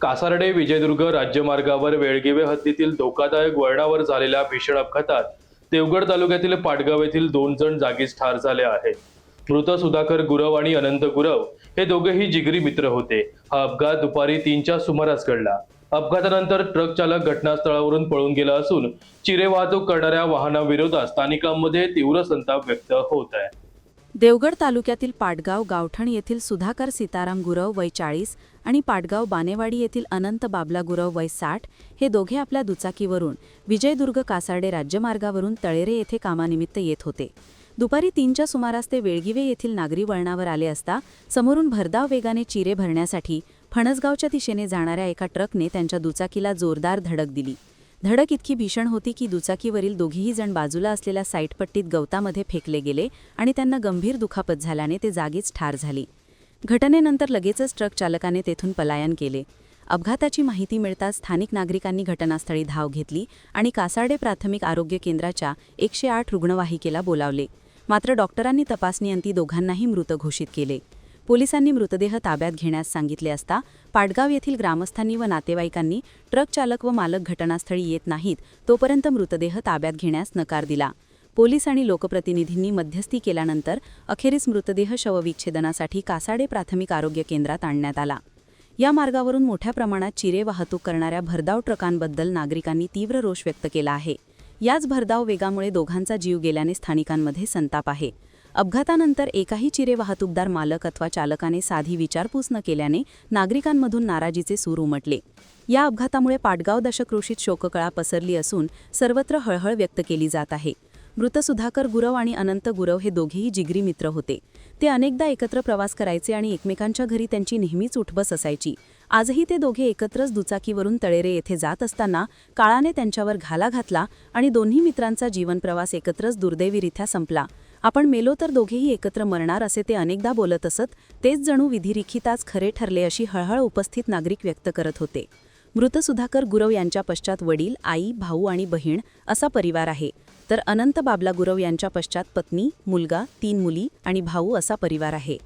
कासारडे विजयदुर्ग राज्यमार्गावर वेळगिवे हद्दीतील धोकादायक वळणावर झालेल्या भीषण अपघातात देवगड तालुक्यातील पाटगाव येथील दोन जण जागीच ठार झाले आहेत. मृत सुधाकर गुरव आणि अनंत गुरव हे दोघेही जिगरी मित्र होते. हा अपघात दुपारी तीनच्या सुमारास घडला. अपघातानंतर ट्रक चालक घटनास्थळावरून पळून गेला असून चिरे वाहतूक करणाऱ्या वाहनाविरोधात स्थानिकांमध्ये तीव्र संताप व्यक्त होत आहे. देवगड तालुक्यातील पाटगाव गावठण येथील सुधाकर सीताराम गुरव वय चाळीस आणि पाटगाव बानेवाडी येथील अनंत बाबला गुरव वय साठ हे दोघे आपल्या दुचाकीवरून विजयदुर्ग कासार्डे राज्यमार्गावरून तळेरे येथे कामानिमित्त येत होते. दुपारी तीनच्या सुमारास ते वेळगिवे येथील नागरी वळणावर आले असता समोरून भरधाव वेगाने चिरे भरण्यासाठी फणसगावच्या दिशेने जाणाऱ्या एका ट्रकने त्यांच्या दुचाकीला जोरदार धडक दिली. धडक इतकी भीषण होती की दुचाकीवरील दोघीही जण बाजूला असलेल्या साईटपट्टीत गवतामध्ये फेकले गेले आणि त्यांना गंभीर दुखापत झाल्याने ते जागीच ठार झाली. घटनेनंतर लगेचच ट्रक चालकाने तेथून पलायन केले. अपघाताची माहिती मिळताच स्थानिक नागरिकांनी घटनास्थळी धाव घेतली आणि कासार्डे प्राथमिक आरोग्य केंद्राच्या एकशे आठ रुग्णवाहिकेला बोलावले. मात्र डॉक्टरांनी तपासणीअंती दोघांनाही मृत घोषित केले. पोलिसांनी मृतदेह ताब्यात घेण्यास सांगितले असता पाटगाव येथील ग्रामस्थांनी व नातेवाईकांनी ट्रक चालक व मालक घटनास्थळी येत नाहीत तोपर्यंत मृतदेह ताब्यात घेण्यास नकार दिला. पोलीस आणि लोकप्रतिनिधींनी मध्यस्थी केल्यानंतर अखेरीस मृतदेह शवविच्छेदनासाठी कासाडे प्राथमिक आरोग्य केंद्रात आणण्यात आला. या मार्गावरून मोठ्या प्रमाणात चिरे वाहतूक करणाऱ्या भरधाव ट्रकांबद्दल नागरिकांनी तीव्र रोष व्यक्त केला आहे. याच भरधाव वेगामुळे दोघांचा जीव गेल्याने स्थानिकांमध्ये संताप आहे. अपघातानंतर एकाही चिरे वाहतूकदार मालक अथवा चालकाने साधी विचारपूस न केल्याने नागरिकांमधून नाराजीचे सूर उमटले. या अपघातामुळे पाटगाव दशकृषीत शोककळा पसरली असून सर्वत्र हळहळ व्यक्त केली जात आहे. मृत सुधाकर गुरव आणि अनंत गुरव हे दोघेही जिगरी मित्र होते. ते अनेकदा एकत्र प्रवास करायचे आणि एकमेकांच्या घरी त्यांची नेहमीच उठबस असायची. आजही ते दोघे एकत्रच दुचाकीवरून तळेरे येथे जात असताना काळाने त्यांच्यावर घाला घातला आणि दोन्ही मित्रांचा जीवनप्रवास एकत्रच दुर्दैवीरित्या संपला. आपण मेलो तर दोघेही एकत्र मरणार असे ते अनेकदा बोलत असत तेच जणू विधिरिखिताच खरे ठरले अशी हळहळ उपस्थित नागरिक व्यक्त करत होते. मृत सुधाकर गुरव यांच्या पश्चात वडील आई भाऊ आणि बहीण असा परिवार आहे. तर अनंत बाबला गुरव यांच्या पश्चात पत्नी मुलगा तीन मुली आणि भाऊ असा परिवार आहे.